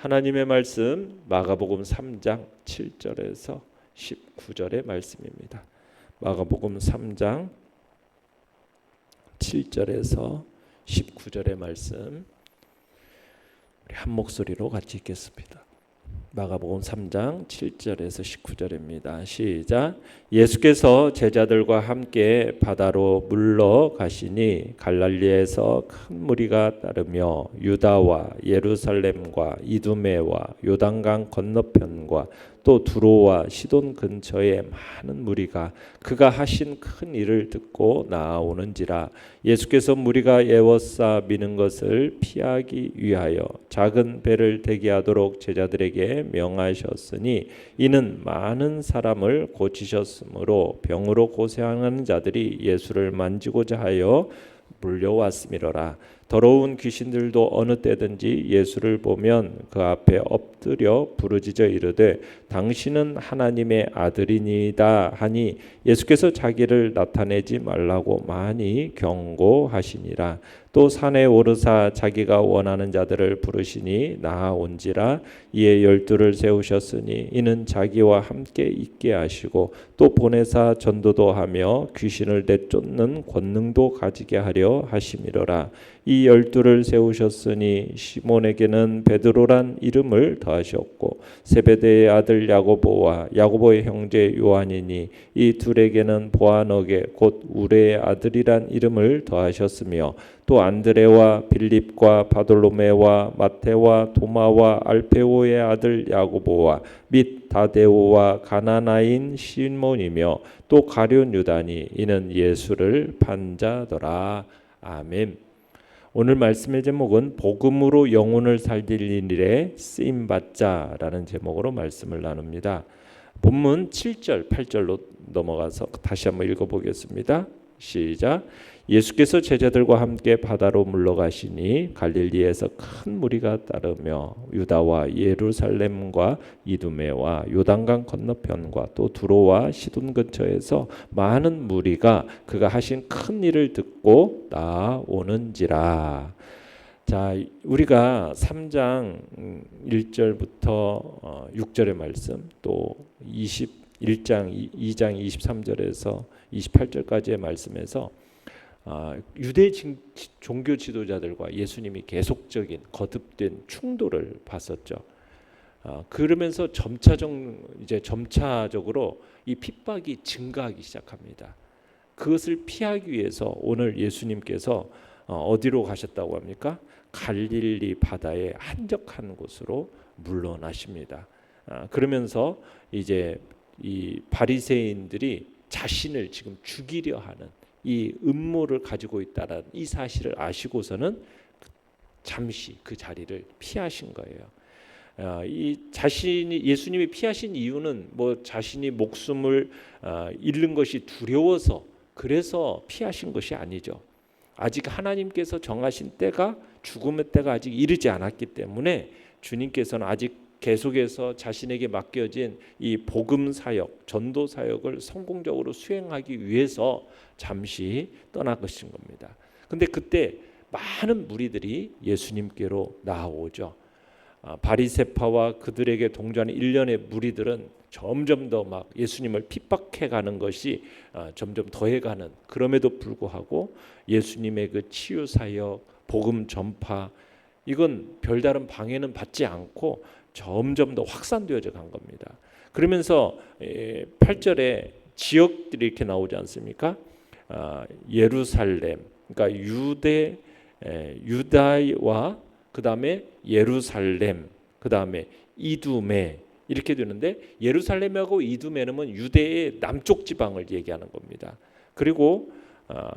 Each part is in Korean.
하나님의 말씀 마가복음 3장 7절에서 19절의 말씀입니다. 마가복음 3장 7절에서 19절의 말씀 우리 한 목소리로 같이 읽겠습니다. 마가복음 3장 7절에서 19절입니다. 시작. 예수께서 제자들과 함께 바다로 물러 가시니 갈랄리에서 큰 무리가 따르며 유다와 예루살렘과 이두메와 요단강 건너편과 또 두로와 시돈 근처에 많은 무리가 그가 하신 큰 일을 듣고 나아오는지라 예수께서 무리가 애워싸 미는 것을 피하기 위하여 작은 배를 대기하도록 제자들에게 명하셨으니 이는 많은 사람을 고치셨으므로 병으로 고생하는 자들이 예수를 만지고자 하여 물려왔음이로라. 더러운 귀신들도 어느 때든지 예수를 보면 그 앞에 엎드려 부르짖어 이르되 당신은 하나님의 아들이니이다 하니 예수께서 자기를 나타내지 말라고 많이 경고하시니라 또 산에 오르사 자기가 원하는 자들을 부르시니 나아온지라 이에 열두를 세우셨으니 이는 자기와 함께 있게 하시고 또 보내사 전도도 하며 귀신을 내쫓는 권능도 가지게 하려 하심이로라. 이 열두를 세우셨으니 시몬에게는 베드로란 이름을 더하셨고 세베대의 아들 야고보와 야고보의 형제 요한이니 이 둘에게는 보아너게 곧 우레의 아들이란 이름을 더하셨으며 또 안드레와 빌립과 바돌로메와 마테와 도마와 알페오의 아들 야고보와 및 다데오와 가나나인 시몬이며 또 가룟 유다니 이는 예수를 판자더라 아멘. 오늘 말씀의 제목은 복음으로 영혼을 살릴 일에 쓰임 받자라는 제목으로 말씀을 나눕니다. 본문 7절, 8절로 넘어가서 다시 한번 읽어 보겠습니다. 시작. 예수께서 제자들과 함께 바다로 물러가시니 갈릴리에서 큰 무리가 따르며 유다와 예루살렘과 이두메와 요단강 건너편과 또 두로와 시돈 근처에서 많은 무리가 그가 하신 큰 일을 듣고 나오는지라. 자, 우리가 3장 1절부터 6절의 말씀 또 21장 2장 23절에서 28절까지의 말씀에서 아, 유대 종교 지도자들과 예수님이 계속적인 거듭된 충돌을 봤었죠. 아, 그러면서 점차적 이제 점차적으로 이 핍박이 증가하기 시작합니다. 그것을 피하기 위해서 오늘 예수님께서 어, 어디로 가셨다고 합니까? 갈릴리 바다의 한적한 곳으로 물러나십니다. 아, 그러면서 이제 이 바리새인들이 자신을 지금 죽이려 하는 이 음모를 가지고 있다는 이 사실을 아시고서는 잠시 그 자리를 피하신 거예요. 어, 이 자신이 예수님이 피하신 이유는 뭐 자신이 목숨을 어, 잃는 것이 두려워서 그래서 피하신 것이 아니죠. 아직 하나님께서 정하신 때가 죽음의 때가 아직 이르지 않았기 때문에 주님께서는 아직 계속해서 자신에게 맡겨진 이 복음 사역, 전도 사역을 성공적으로 수행하기 위해서 잠시 떠나가신 겁니다. 근데 그때 많은 무리들이 예수님께로 나오죠. 아, 바리세파와 그들에게 동조하는 일련의 무리들은 점점 더 막 예수님을 핍박해 가는 것이 아, 점점 더해 가는 그럼에도 불구하고 예수님의 그 치유 사역, 복음 전파 이건 별다른 방해는 받지 않고 점점 더 확산되어져 간 겁니다. 그러면서 8절에 지역들이 이렇게 나오지 않습니까? 아, 예루살렘, 그러니까 유대, 유다와 그 다음에 예루살렘, 그 다음에 이두메 이렇게 되는데 예루살렘하고 이두메는 유대의 남쪽 지방을 얘기하는 겁니다. 그리고 아,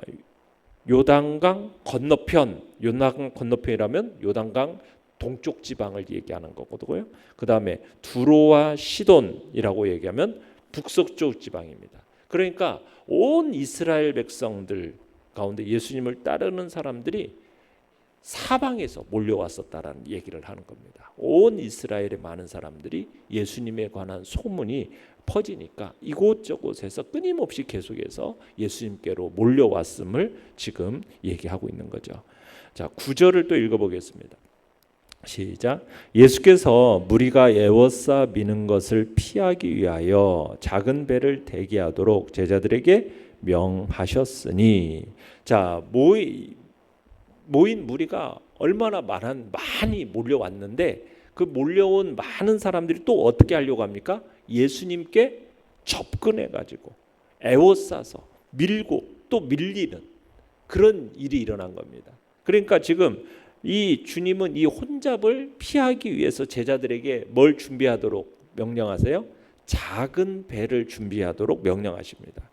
요단강 건너편, 요단강 건너편이라면 요단강 동쪽 지방을 얘기하는 거거든요. 그 다음에 두로와 시돈이라고 얘기하면 북서쪽 지방입니다. 그러니까 온 이스라엘 백성들 가운데 예수님을 따르는 사람들이 사방에서 몰려왔었다라는 얘기를 하는 겁니다. 온 이스라엘의 많은 사람들이 예수님에 관한 소문이 퍼지니까 이곳저곳에서 끊임없이 계속해서 예수님께로 몰려왔음을 지금 얘기하고 있는 거죠. 자, 구절을 또 읽어보겠습니다. 시작. 예수께서 무리가 에워싸 미는 것을 피하기 위하여 작은 배를 대기하도록 제자들에게 명하셨으니 자 모이, 모인 무리가 얼마나 많은 많이 몰려왔는데 그 몰려온 많은 사람들이 또 어떻게 하려고 합니까? 예수님께 접근해 가지고 에워싸서 밀고 또 밀리는 그런 일이 일어난 겁니다. 그러니까 지금 이 주님은 이 혼잡을 피하기 위해서 제자들에게 뭘 준비하도록 명령하세요? 작은 배를 준비하도록 명령하십니다.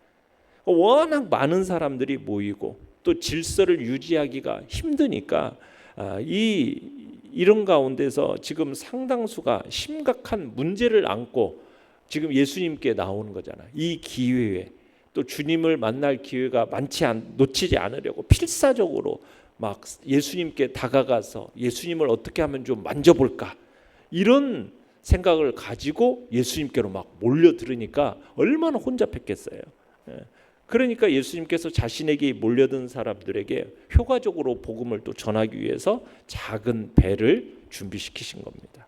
워낙 많은 사람들이 모이고 또 질서를 유지하기가 힘드니까 아, 이 이런 가운데서 지금 상당수가 심각한 문제를 안고 지금 예수님께 나오는 거잖아. 이 기회에 또 주님을 만날 기회가 많지 않 놓치지 않으려고 필사적으로 막 예수님께 다가가서 예수님을 어떻게 하면 좀 만져볼까 이런 생각을 가지고 예수님께로 막 몰려들으니까 얼마나 혼잡했겠어요. 예. 그러니까 예수님께서 자신에게 몰려든 사람들에게 효과적으로 복음을 또 전하기 위해서 작은 배를 준비시키신 겁니다.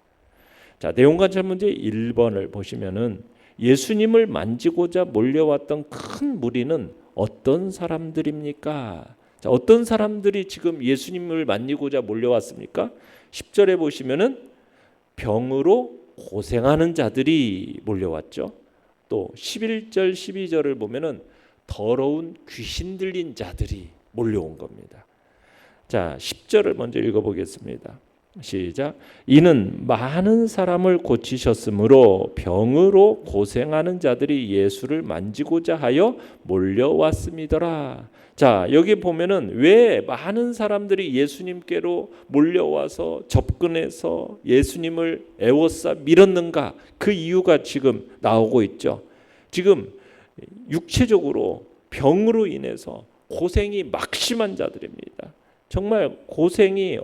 자, 내용 관찰 문제 1번을 보시면은 예수님을 만지고자 몰려왔던 큰 무리는 어떤 사람들입니까? 자, 어떤 사람들이 지금 예수님을 만지고자 몰려왔습니까? 10절에 보시면은 병으로 고생하는 자들이 몰려왔죠. 또 11절 12절을 보면은 더러운 귀신 들린 자들이 몰려온 겁니다. 자, 10절을 먼저 읽어 보겠습니다. 시작. 이는 많은 사람을 고치셨으므로 병으로 고생하는 자들이 예수를 만지고자 하여 몰려왔음이더라. 자, 여기 보면은 왜 많은 사람들이 예수님께로 몰려와서 접근해서 예수님을 애워싸 밀었는가? 그 이유가 지금 나오고 있죠. 지금 육체적으로 병으로 인해서 고생이 막심한 자들입니다. 정말 고생이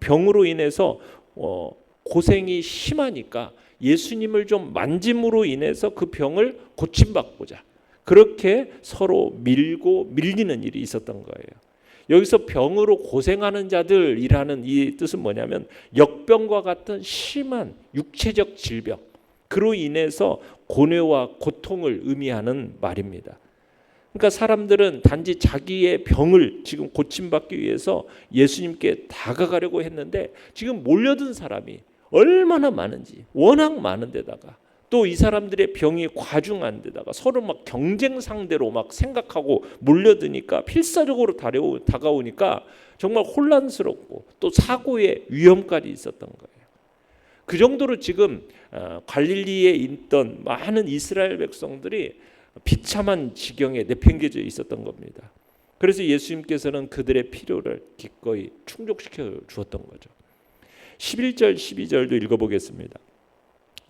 병으로 인해서 어, 고생이 심하니까 예수님을 좀 만짐으로 인해서 그 병을 고침받고자 그렇게 서로 밀고 밀리는 일이 있었던 거예요. 여기서 병으로 고생하는 자들이라는 이 뜻은 뭐냐면 역병과 같은 심한 육체적 질병 그로 인해서 고뇌와 고통을 의미하는 말입니다. 그러니까 사람들은 단지 자기의 병을 지금 고침받기 위해서 예수님께 다가가려고 했는데 지금 몰려든 사람이 얼마나 많은지 워낙 많은 데다가 또 이 사람들의 병이 과중한 데다가 서로 막 경쟁 상대로 막 생각하고 몰려드니까 필사적으로 다가오니까 정말 혼란스럽고 또 사고의 위험까지 있었던 거예요. 그 정도로 지금 어, 갈릴리에 있던 많은 이스라엘 백성들이 비참한 지경에 내팽개져 있었던 겁니다. 그래서 예수님께서는 그들의 필요를 기꺼이 충족시켜 주었던 거죠. 11절 12절도 읽어보겠습니다.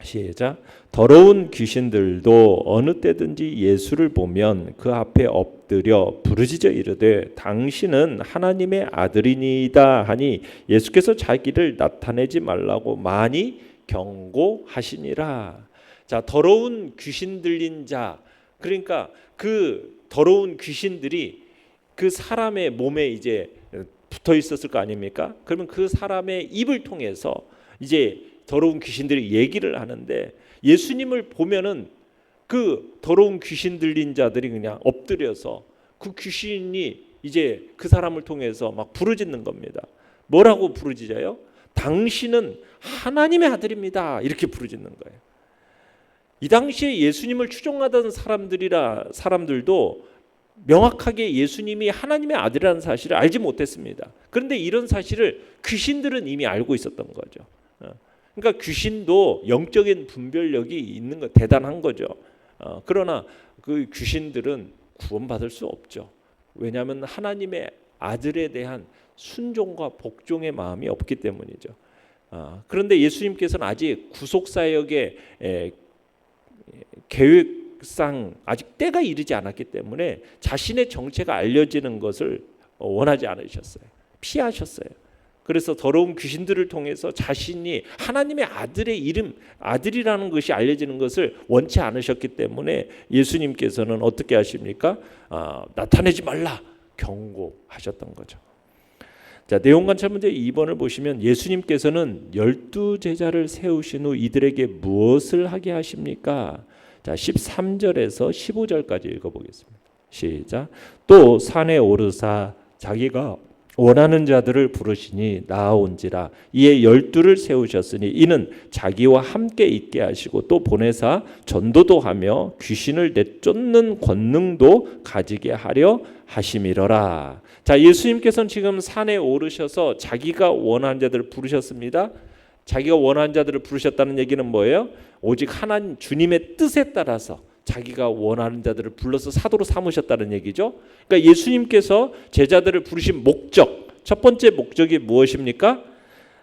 시작. 더러운 귀신들도 어느 때든지 예수를 보면 그 앞에 엎드려 부르짖어 이르되 당신은 하나님의 아들이니이다 하니 예수께서 자기를 나타내지 말라고 많이 경고하시니라. 자, 더러운 귀신 들린 자 그러니까 그 더러운 귀신들이 그 사람의 몸에 이제 붙어 있었을 거 아닙니까? 그러면 그 사람의 입을 통해서 이제 더러운 귀신들이 얘기를 하는데 예수님을 보면은 그 더러운 귀신 들린 자들이 그냥 엎드려서 그 귀신이 이제 그 사람을 통해서 막 부르짖는 겁니다. 뭐라고 부르짖어요? 당신은 하나님의 아들입니다. 이렇게 부르짖는 거예요. 이 당시에 예수님을 추종하던 사람들이라 사람들도 명확하게 예수님이 하나님의 아들이라는 사실을 알지 못했습니다. 그런데 이런 사실을 귀신들은 이미 알고 있었던 거죠. 어. 그러니까 귀신도 영적인 분별력이 있는 거 대단한 거죠. 어, 그러나 그 귀신들은 구원받을 수 없죠. 왜냐하면 하나님의 아들에 대한 순종과 복종의 마음이 없기 때문이죠. 어, 그런데 예수님께서는 아직 구속 사역의 계획상 아직 때가 이르지 않았기 때문에 자신의 정체가 알려지는 것을 원하지 않으셨어요. 피하셨어요. 그래서 더러운 귀신들을 통해서 자신이 하나님의 아들의 이름 아들이라는 것이 알려지는 것을 원치 않으셨기 때문에 예수님께서는 어떻게 하십니까? 아, 나타내지 말라 경고하셨던 거죠. 자, 내용 관찰 문제 2번을 보시면 예수님께서는 열두 제자를 세우신 후 이들에게 무엇을 하게 하십니까? 자, 13절에서 15절까지 읽어 보겠습니다. 시작. 또 산에 오르사 자기가 원하는 자들을 부르시니 나아온지라 이에 열두를 세우셨으니 이는 자기와 함께 있게 하시고 또 보내사 전도도 하며 귀신을 내쫓는 권능도 가지게 하려 하심이러라. 자 예수님께서는 지금 산에 오르셔서 자기가 원하는 자들을 부르셨습니다. 자기가 원하는 자들을 부르셨다는 얘기는 뭐예요? 오직 하나님 주님의 뜻에 따라서 자기가 원하는 자들을 불러서 사도로 삼으셨다는 얘기죠. 그러니까 예수님께서 제자들을 부르신 목적 첫 번째 목적이 무엇입니까?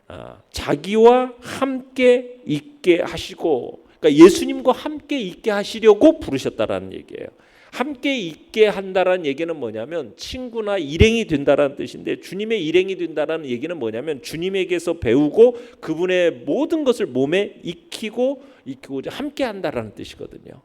아, 자기와 함께 있게 하시고 그러니까 예수님과 함께 있게 하시려고 부르셨다라는 얘기예요. 함께 있게 한다라는 얘기는 뭐냐면 친구나 일행이 된다라는 뜻인데 주님의 일행이 된다라는 얘기는 뭐냐면 주님에게서 배우고 그분의 모든 것을 몸에 익히고 익히고자 함께 한다라는 뜻이거든요.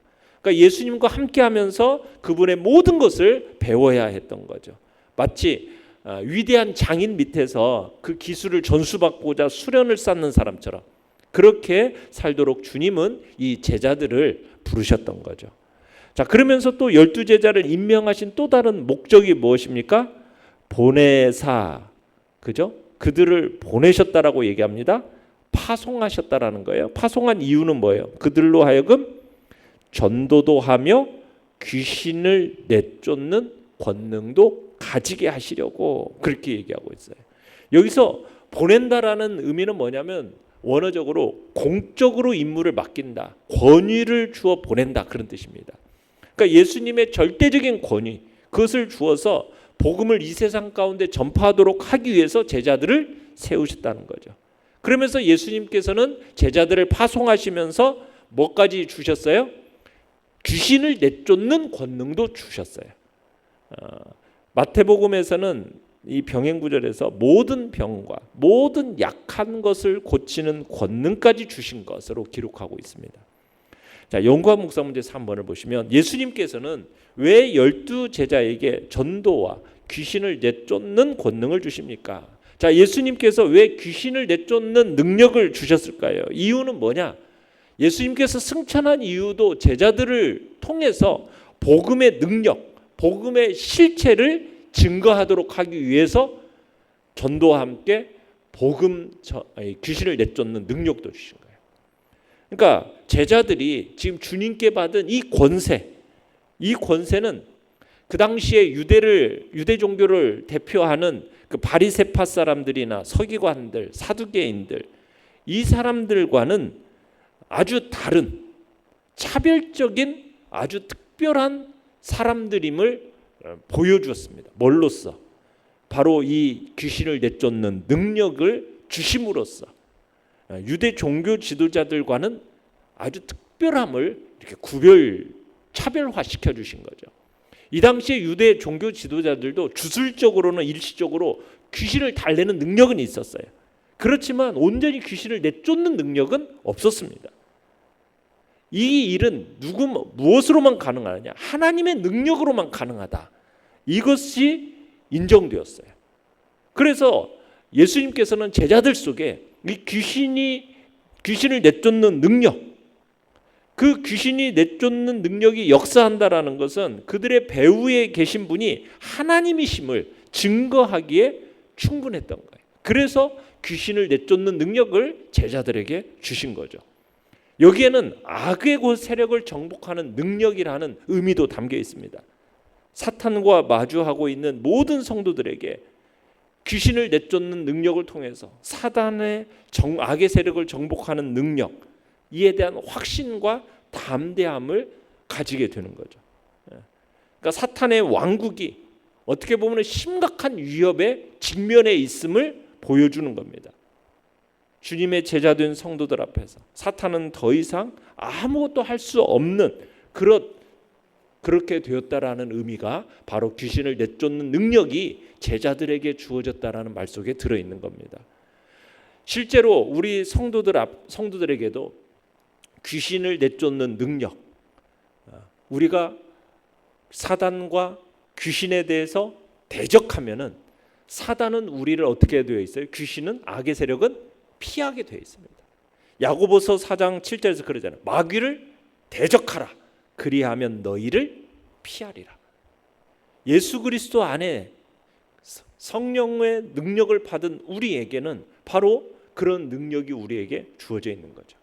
그러니까 예수님과 함께 하면서 그분의 모든 것을 배워야 했던 거죠. 마치 아, 위대한 장인 밑에서 그 기술을 전수받고자 수련을 쌓는 사람처럼 그렇게 살도록 주님은 이 제자들을 부르셨던 거죠. 자 그러면서 또 열두 제자를 임명하신 또 다른 목적이 무엇입니까? 보내사 그죠? 그들을 보내셨다라고 얘기합니다. 파송하셨다라는 거예요. 파송한 이유는 뭐예요? 그들로 하여금 전도도 하며 귀신을 내쫓는 권능도 가지게 하시려고 그렇게 얘기하고 있어요. 여기서 보낸다라는 의미는 뭐냐면 원어적으로 공적으로 임무를 맡긴다, 권위를 주어 보낸다 그런 뜻입니다. 그러니까 예수님의 절대적인 권위 그것을 주어서 복음을 이 세상 가운데 전파하도록 하기 위해서 제자들을 세우셨다는 거죠. 그러면서 예수님께서는 제자들을 파송하시면서 뭐까지 주셨어요? 귀신을 내쫓는 권능도 주셨어요. 어, 마태복음에서는 이 병행 구절에서 모든 병과 모든 약한 것을 고치는 권능까지 주신 것으로 기록하고 있습니다. 자, 영과 묵상 문제 3번을 보시면 예수님께서는 왜 열두 제자에게 전도와 귀신을 내쫓는 권능을 주십니까? 자, 예수님께서 왜 귀신을 내쫓는 능력을 주셨을까요? 이유는 뭐냐? 예수님께서 승천한 이유도 제자들을 통해서 복음의 능력, 복음의 실체를 증거하도록 하기 위해서 전도와 함께 복음 귀신을 내쫓는 능력도 주신 거예요. 그러니까 제자들이 지금 주님께 받은 이 권세, 이 권세는 그 당시에 유대를 유대 종교를 대표하는 그 바리세파 사람들이나 서기관들, 사두개인들 이 사람들과는 아주 다른 차별적인 아주 특별한 사람들임을 어, 보여주었습니다. 뭘로써 바로 이 귀신을 내쫓는 능력을 주심으로써 어, 유대 종교 지도자들과는 아주 특별함을 이렇게 구별 차별화 시켜 주신 거죠. 이 당시에 유대 종교 지도자들도 주술적으로는 일시적으로 귀신을 달래는 능력은 있었어요. 그렇지만 온전히 귀신을 내쫓는 능력은 없었습니다. 이 일은 누구 무엇으로만 가능하느냐? 하나님의 능력으로만 가능하다. 이것이 인정되었어요. 그래서 예수님께서는 제자들 속에 이 귀신이 귀신을 내쫓는 능력, 그 귀신이 내쫓는 능력이 역사한다라는 것은 그들의 배후에 계신 분이 하나님이심을 증거하기에 충분했던 거예요. 그래서 귀신을 내쫓는 능력을 제자들에게 주신 거죠. 여기에는 악의 곳 세력을 정복하는 능력이라는 의미도 담겨 있습니다. 사탄과 마주하고 있는 모든 성도들에게 귀신을 내쫓는 능력을 통해서 사단의 정, 악의 세력을 정복하는 능력 이에 대한 확신과 담대함을 가지게 되는 거죠. 예. 그러니까 사탄의 왕국이 어떻게 보면 심각한 위협에 직면해 있음을 보여주는 겁니다. 주님의 제자 된 성도들 앞에서 사탄은 더 이상 아무것도 할 수 없는 그런 그렇게 되었다라는 의미가 바로 귀신을 내쫓는 능력이 제자들에게 주어졌다라는 말 속에 들어 있는 겁니다. 실제로 우리 성도들 앞 성도들에게도 귀신을 내쫓는 능력 우리가 사단과 귀신에 대해서 대적하면은 사단은 우리를 어떻게 되어 있어요? 귀신은 악의 세력은 피하게 되어 있습니다. 야고보서 4장 7절에서 그러잖아요. 마귀를 대적하라. 그리하면 너희를 피하리라. 예수 그리스도 안에 성령의 능력을 받은 우리에게는 바로 그런 능력이 우리에게 주어져 있는 거죠.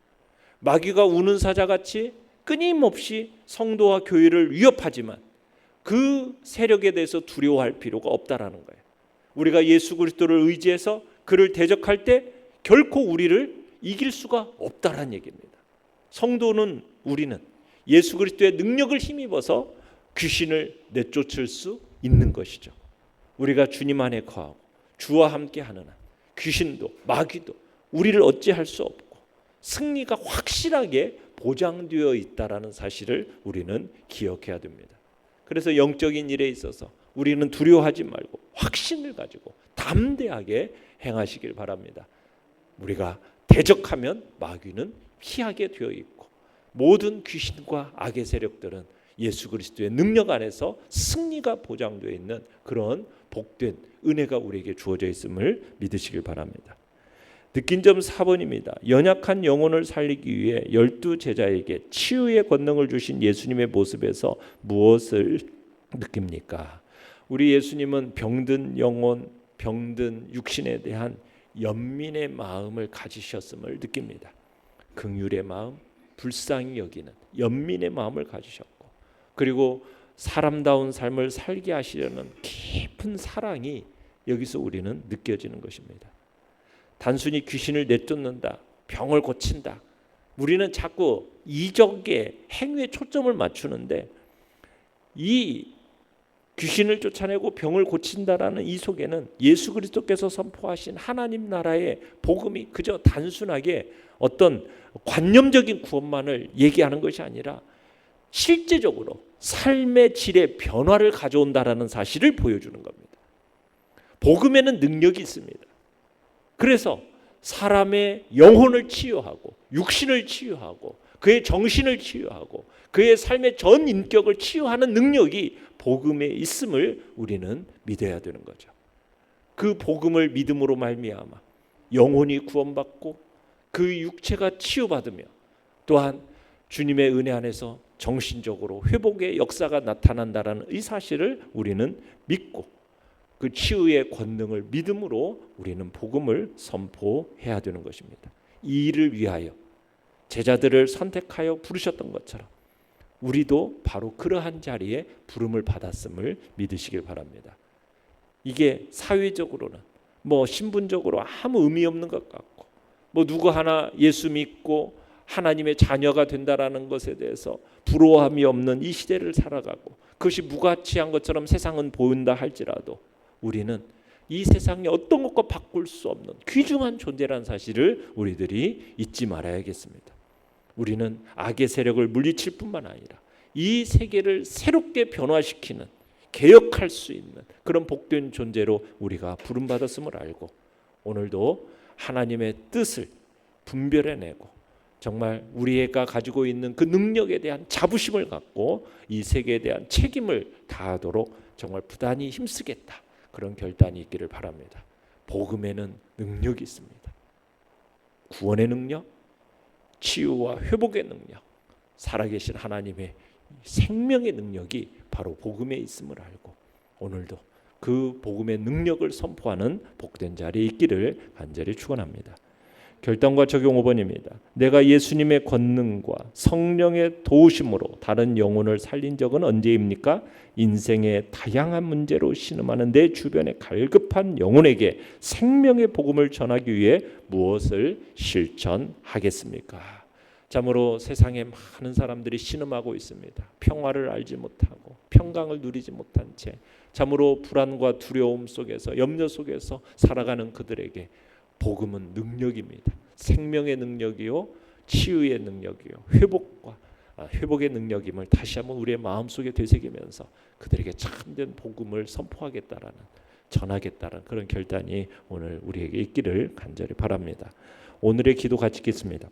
마귀가 우는 사자같이 끊임없이 성도와 교회를 위협하지만 그 세력에 대해서 두려워할 필요가 없다라는 거예요. 우리가 예수 그리스도를 의지해서 그를 대적할 때 결코 우리를 이길 수가 없다라는 얘기입니다. 성도는 우리는 예수 그리스도의 능력을 힘입어서 귀신을 내쫓을 수 있는 것이죠. 우리가 주님 안에 거하고 주와 함께 하는 한 귀신도 마귀도 우리를 어찌할 수 없고 승리가 확실하게 보장되어 있다라는 사실을 우리는 기억해야 됩니다. 그래서 영적인 일에 있어서 우리는 두려워하지 말고 확신을 가지고 담대하게 행하시길 바랍니다. 우리가 대적하면 마귀는 피하게 되어 있고 모든 귀신과 악의 세력들은 예수 그리스도의 능력 안에서 승리가 보장되어 있는 그런 복된 은혜가 우리에게 주어져 있음을 믿으시길 바랍니다. 느낀 점 4번입니다. 연약한 영혼을 살리기 위해 열두 제자에게 치유의 권능을 주신 예수님의 모습에서 무엇을 느낍니까? 우리 예수님은 병든 영혼, 병든 육신에 대한 연민의 마음을 가지셨음을 느낍니다. 긍휼의 마음, 불쌍히 여기는 연민의 마음을 가지셨고 그리고 사람다운 삶을 살게 하시려는 깊은 사랑이 여기서 우리는 느껴지는 것입니다. 단순히 귀신을 내쫓는다, 병을 고친다. 우리는 자꾸 이적의 행위에 초점을 맞추는데 이 귀신을 쫓아내고 병을 고친다라는 이 속에는 예수 그리스도께서 선포하신 하나님 나라의 복음이 그저 단순하게 어떤 관념적인 구원만을 얘기하는 것이 아니라 실제적으로 삶의 질의 변화를 가져온다라는 사실을 보여주는 겁니다. 복음에는 능력이 있습니다. 그래서 사람의 영혼을 치유하고 육신을 치유하고 그의 정신을 치유하고 그의 삶의 전 인격을 치유하는 능력이 복음에 있음을 우리는 믿어야 되는 거죠. 그 복음을 믿음으로 말미암아 영혼이 구원받고 그 육체가 치유받으며 또한 주님의 은혜 안에서 정신적으로 회복의 역사가 나타난다라는 이 사실을 우리는 믿고 그 치유의 권능을 믿음으로 우리는 복음을 선포해야 되는 것입니다. 이 일을 위하여 제자들을 선택하여 부르셨던 것처럼 우리도 바로 그러한 자리에 부름을 받았음을 믿으시길 바랍니다. 이게 사회적으로는 뭐 신분적으로 아무 의미 없는 것 같고 뭐 누구 하나 예수 믿고 하나님의 자녀가 된다라는 것에 대해서 부러워함이 없는 이 시대를 살아가고 그것이 무가치한 것처럼 세상은 보인다 할지라도 우리는 이 세상에 어떤 것과 바꿀 수 없는 귀중한 존재라는 사실을 우리들이 잊지 말아야겠습니다. 우리는 악의 세력을 물리칠 뿐만 아니라 이 세계를 새롭게 변화시키는 개혁할 수 있는 그런 복된 존재로 우리가 부름받았음을 알고 오늘도 하나님의 뜻을 분별해내고 정말 우리가 가지고 있는 그 능력에 대한 자부심을 갖고 이 세계에 대한 책임을 다하도록 정말 부단히 힘쓰겠다 그런 결단이 있기를 바랍니다. 복음에는 능력이 있습니다. 구원의 능력, 치유와 회복의 능력, 살아계신 하나님의 생명의 능력이 바로 복음에 있음을 알고 오늘도 그 복음의 능력을 선포하는 복된 자리에 있기를 간절히 축원합니다. 결단과 적용 5번입니다. 내가 예수님의 권능과 성령의 도우심으로 다른 영혼을 살린 적은 언제입니까? 인생의 다양한 문제로 신음하는 내 주변의 갈급한 영혼에게 생명의 복음을 전하기 위해 무엇을 실천하겠습니까? 참으로 세상에 많은 사람들이 신음하고 있습니다. 평화를 알지 못하고 평강을 누리지 못한 채 참으로 불안과 두려움 속에서 염려 속에서 살아가는 그들에게 복음은 능력입니다. 생명의 능력이요, 치유의 능력이요, 회복과 아, 회복의 능력임을 다시 한번 우리의 마음속에 되새기면서 그들에게 참된 복음을 선포하겠다라는 전하겠다는 그런 결단이 오늘 우리에게 있기를 간절히 바랍니다. 오늘의 기도 같이 읽겠습니다.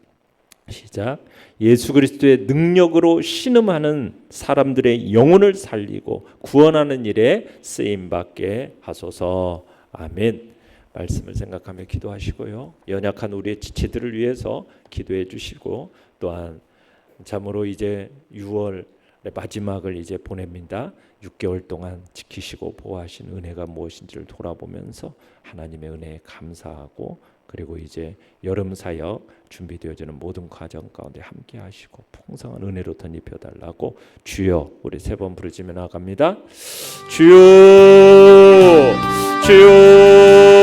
시작. 예수 그리스도의 능력으로 신음하는 사람들의 영혼을 살리고 구원하는 일에 쓰임 받게 하소서. 아멘. 말씀을 생각하며 기도하시고요. 연약한 우리의 지체들을 위해서 기도해 주시고 또한 참으로 이제 6월의 마지막을 이제 보냅니다. 6개월 동안 지키시고 보호하신 은혜가 무엇인지를 돌아보면서 하나님의 은혜에 감사하고 그리고 이제 여름 사역 준비되어지는 모든 과정 가운데 함께 하시고 풍성한 은혜로 덧입혀 달라고 주여 우리 세 번 부르짖며 나갑니다. 주여 주여